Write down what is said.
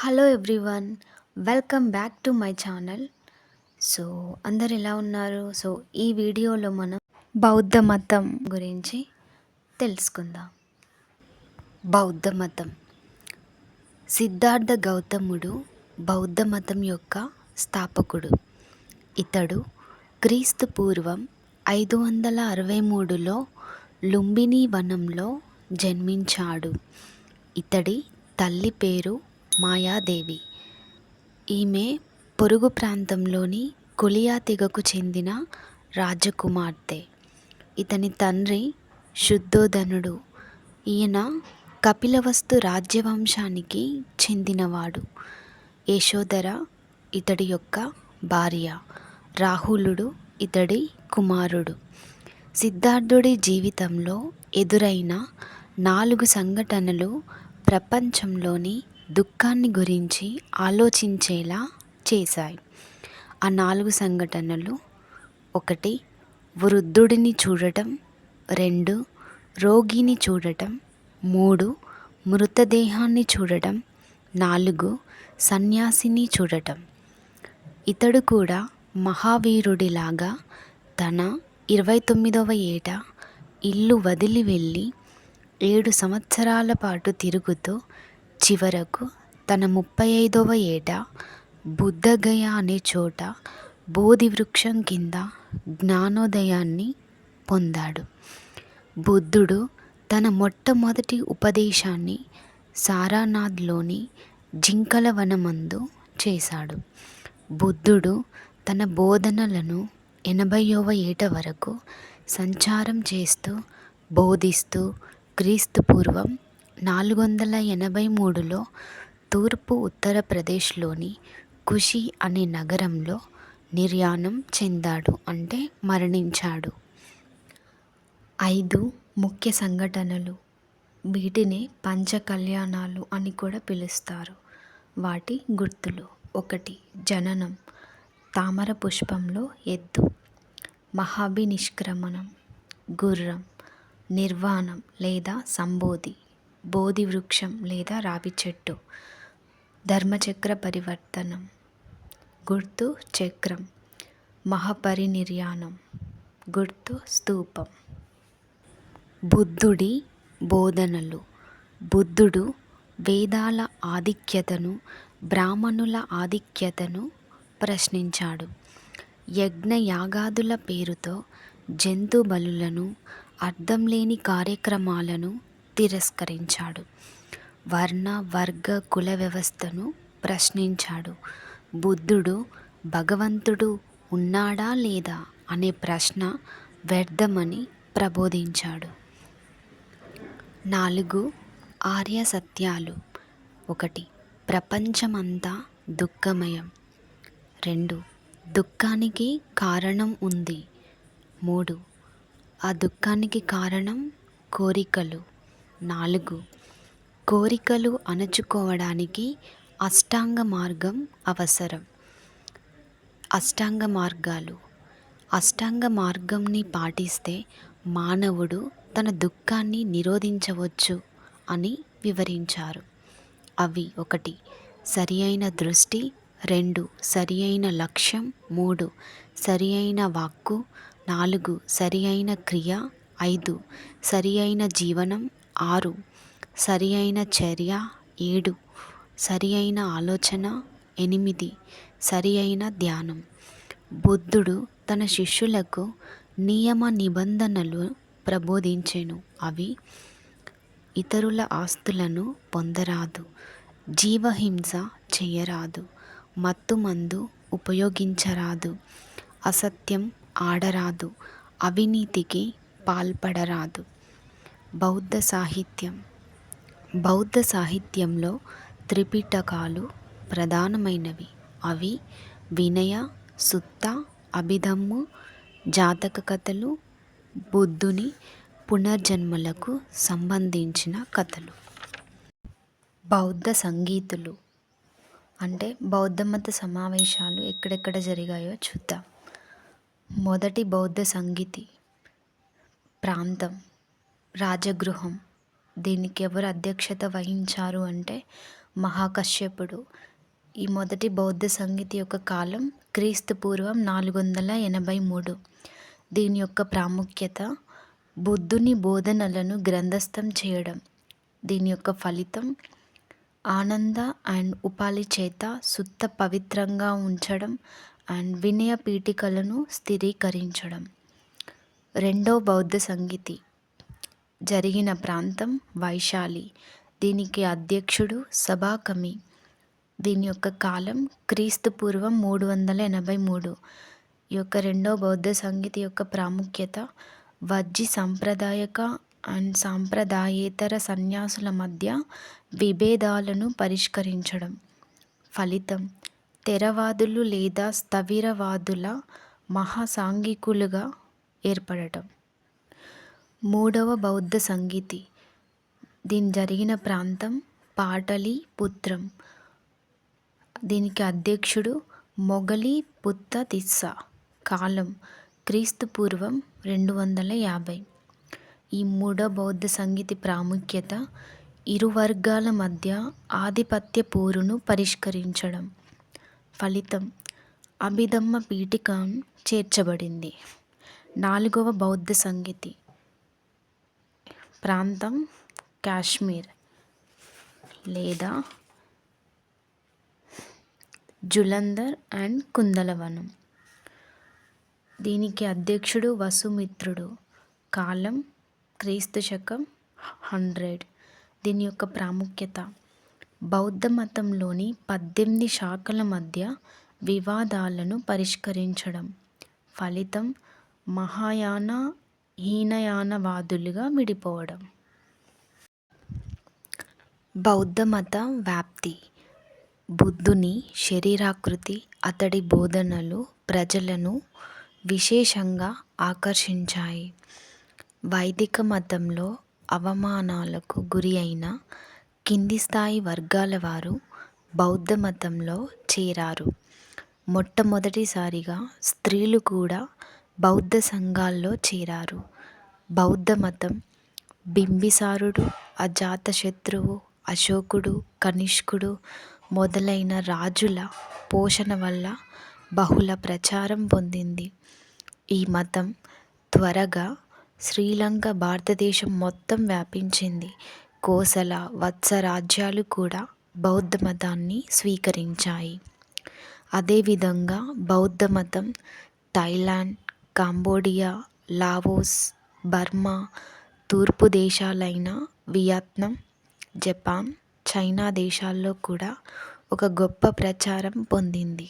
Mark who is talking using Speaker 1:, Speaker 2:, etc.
Speaker 1: Hello everyone welcome back to my channel so అందరు ఎలా ఉన్నారు? సో ఈ వీడియోలో మనం బౌద్ధ మతం గురించి తెలుసుకుందాం. బౌద్ధ మతం. సిద్ధార్థ గౌతముడు బౌద్ధ మతం యొక్క స్థాపకుడు. ఇతడు క్రీస్తు పూర్వం ఐదు వందల అరవై మూడులో లుంబిని వనంలో జన్మించాడు. ఇతడి తల్లి పేరు మాయాదేవి. ఈమె పొరుగు ప్రాంతంలోని కొలియా తెగకు చెందిన రాజకుమార్తె. ఇతని తండ్రి శుద్ధోధనుడు ఈయన కపిలవస్తు రాజ్యవంశానికి చెందినవాడు. యశోధర ఇతడి యొక్క భార్య. రాహులుడు ఇతడి కుమారుడు. సిద్ధార్థుడి జీవితంలో ఎదురైన నాలుగు సంఘటనలు ప్రపంచంలోని దుఃఖాన్ని గురించి ఆలోచించేలా చేశాయి. ఆ నాలుగు సంఘటనలు ఒకటి వృద్ధుడిని చూడటం రెండు రోగిని చూడటం మూడు మృతదేహాన్ని చూడటం నాలుగు సన్యాసిని చూడటం. ఇతడు కూడా మహావీరుడిలాగా తన ఇరవై తొమ్మిదవ ఏట ఇల్లు వదిలి వెళ్ళి ఏడు సంవత్సరాల పాటు తిరుగుతూ చివరకు తన ముప్పై ఐదవ ఏట బుద్ధగయ అనే చోట బోధి వృక్షం కింద జ్ఞానోదయాన్ని పొందాడు. బుద్ధుడు తన మొట్టమొదటి ఉపదేశాన్ని సారానాథ్లోని జింకల వనమందు చేశాడు. బుద్ధుడు తన బోధనలను ఎనభైవ ఏట వరకు సంచారం చేస్తూ బోధిస్తూ క్రీస్తు పూర్వం నాలుగు వందల ఎనభై మూడులో తూర్పు ఉత్తరప్రదేశ్లోని కుషి అనే నగరంలో నిర్యాణం చెందాడు అంటే మరణించాడు. ఐదు ముఖ్య సంఘటనలు వీటిని పంచ కళ్యాణాలు అని కూడా పిలుస్తారు. వాటి గుర్తులు ఒకటి జననం తామర పుష్పంలో ఎద్దు మహాభినిష్క్రమణం గుర్రం నిర్వాణం లేదా సంబోధి. బోధి వృక్షం లేదా రావి చెట్టు. ధర్మచక్ర పరివర్తనం. గుర్తు చక్రం. మహాపరినిర్యాణం. గుర్తు స్తూపం. బుద్ధుడి బోధనలు. బుద్ధుడు వేదాల ఆధిక్యతను బ్రాహ్మణుల ఆధిక్యతను ప్రశ్నించాడు. యజ్ఞ యాగాదుల పేరుతో జంతు బలులను అర్థం లేని కార్యక్రమాలను తిరస్కరించాడు. వర్ణ వర్గ కుల వ్యవస్థను ప్రశ్నించాడు. బుద్ధుడు భగవంతుడు ఉన్నాడా లేదా అనే ప్రశ్న వ్యర్థమని ప్రబోధించాడు. నాలుగు ఆర్య సత్యాలు. ఒకటి ప్రపంచమంతా దుఃఖమయం. రెండు దుఃఖానికి కారణం ఉంది. మూడు ఆ దుఃఖానికి కారణం కోరికలు. నాలుగు. కోరికలు అణచుకోవడానికి అష్టాంగ మార్గం అవసరం. అష్టాంగ మార్గాలు. అష్టాంగ మార్గంని పాటిస్తే మానవుడు తన దుఃఖాన్ని నిరోధించవచ్చు అని వివరించారు. అవి ఒకటి. సరి అయిన దృష్టి. రెండు. సరి అయిన లక్ష్యం. మూడు. సరి అయిన వాక్కు. నాలుగు. సరి అయిన క్రియ. ఐదు. సరి అయిన జీవనం. ఆరు. సరి అయిన చర్య ఏడు. సరి అయిన ఆలోచన ఎనిమిది. సరి అయిన ధ్యానం. బుద్ధుడు తన శిష్యులకు నియమ నిబంధనలు ప్రబోధించెను. అవి ఇతరుల ఆస్తులను పొందరాదు. జీవహింస చేయరాదు. మత్తుమందు ఉపయోగించరాదు. అసత్యం ఆడరాదు. అవినీతికి పాల్పడరాదు. బౌద్ధ సాహిత్యం. బౌద్ధ సాహిత్యంలో త్రిపిటకాలు ప్రధానమైనవి. అవి వినయ సుత్త అభిధమ్ము జాతక కథలు బుద్ధుని పునర్జన్మలకు సంబంధించిన కథలు. బౌద్ధ సంగీతులు అంటే బౌద్ధ మత సమావేశాలు ఎక్కడెక్కడ జరిగాయో చూద్దాం. మొదటి బౌద్ధ సంగీతి ప్రాంతం. రాజగృహం. దీనికి ఎవరు అధ్యక్షత వహించారు అంటే మహాకశ్యపుడు. ఈ మొదటి బౌద్ధ సంగీతి యొక్క కాలం క్రీస్తు పూర్వం నాలుగు వందల ఎనభై మూడు. దీని యొక్క ప్రాముఖ్యత బుద్ధుని బోధనలను గ్రంథస్థం చేయడం. దీని యొక్క ఫలితం ఆనంద అండ్ ఉపాలి చేత సుత్త పవిత్రంగా ఉంచడం అండ్ వినయ పీఠికలను స్థిరీకరించడం. రెండో బౌద్ధ సంగీతి జరిగిన ప్రాంతం వైశాలి. దీనికి అధ్యక్షుడు సభాకమి. దీని యొక్క కాలం క్రీస్తు పూర్వం మూడు వందల ఎనభై మూడు. ఈ యొక్క రెండో బౌద్ధ సంగీతి యొక్క ప్రాముఖ్యత వజ్జి సాంప్రదాయక అండ్ సాంప్రదాయేతర సన్యాసుల మధ్య విభేదాలను పరిష్కరించడం. ఫలితం తెరవాదులు లేదా స్థవిరవాదుల మహాసాంఘికులుగా ఏర్పడటం. మూడవ బౌద్ధ సంగీతి. దీని జరిగిన ప్రాంతం పాటలి పుత్రం. దీనికి అధ్యక్షుడు మొగలి పుత్త తిస్సా. కాలం క్రీస్తు పూర్వం రెండు వందల యాభై. ఈ మూడవ బౌద్ధ సంగీతి ప్రాముఖ్యత ఇరు వర్గాల మధ్య ఆధిపత్య పోరును పరిష్కరించడం. ఫలితం అభిధమ్మ పీఠిక చేర్చబడింది. నాలుగవ బౌద్ధ సంగీతి. ప్రాంతం కాశ్మీర్. లేదా జులంధర్ అండ్ కుందలవనం. దీనికి అధ్యక్షుడు వసుమిత్రుడు. కాలం క్రీస్తు శకం హండ్రెడ్. దీని యొక్క ప్రాముఖ్యత. బౌద్ధ మతంలోని పద్దెనిమిది శాఖల మధ్య వివాదాలను పరిష్కరించడం. ఫలితం మహాయాన హీనయానవాదులుగా విడిపోవడం. బౌద్ధ మత వ్యాప్తి. బుద్ధుని శరీరాకృతి అతడి బోధనలు ప్రజలను విశేషంగా ఆకర్షించాయి. వైదిక మతంలో అవమానాలకు గురి అయిన కింది స్థాయి వర్గాల వారు బౌద్ధ మతంలో చేరారు. మొట్టమొదటిసారిగా స్త్రీలు కూడా బౌద్ధ సంఘాల్లో చేరారు. బౌద్ధ మతం బింబిసారుడు అజాతశత్రువు అశోకుడు కనిష్కుడు మొదలైన రాజుల పోషణ వల్ల బహుళ ప్రచారం పొందింది. ఈ మతం త్వరగా శ్రీలంక భారతదేశం మొత్తం వ్యాపించింది. కోసల వత్స రాజ్యాలు కూడా బౌద్ధ మతాన్ని స్వీకరించాయి. అదేవిధంగా బౌద్ధ మతం థాయిలాండ్ కాంబోడియా లావోస్ బర్మా తూర్పు దేశాలైన వియత్నాం జపాన్ చైనా దేశాల్లో కూడా ఒక గొప్ప ప్రచారం పొందింది.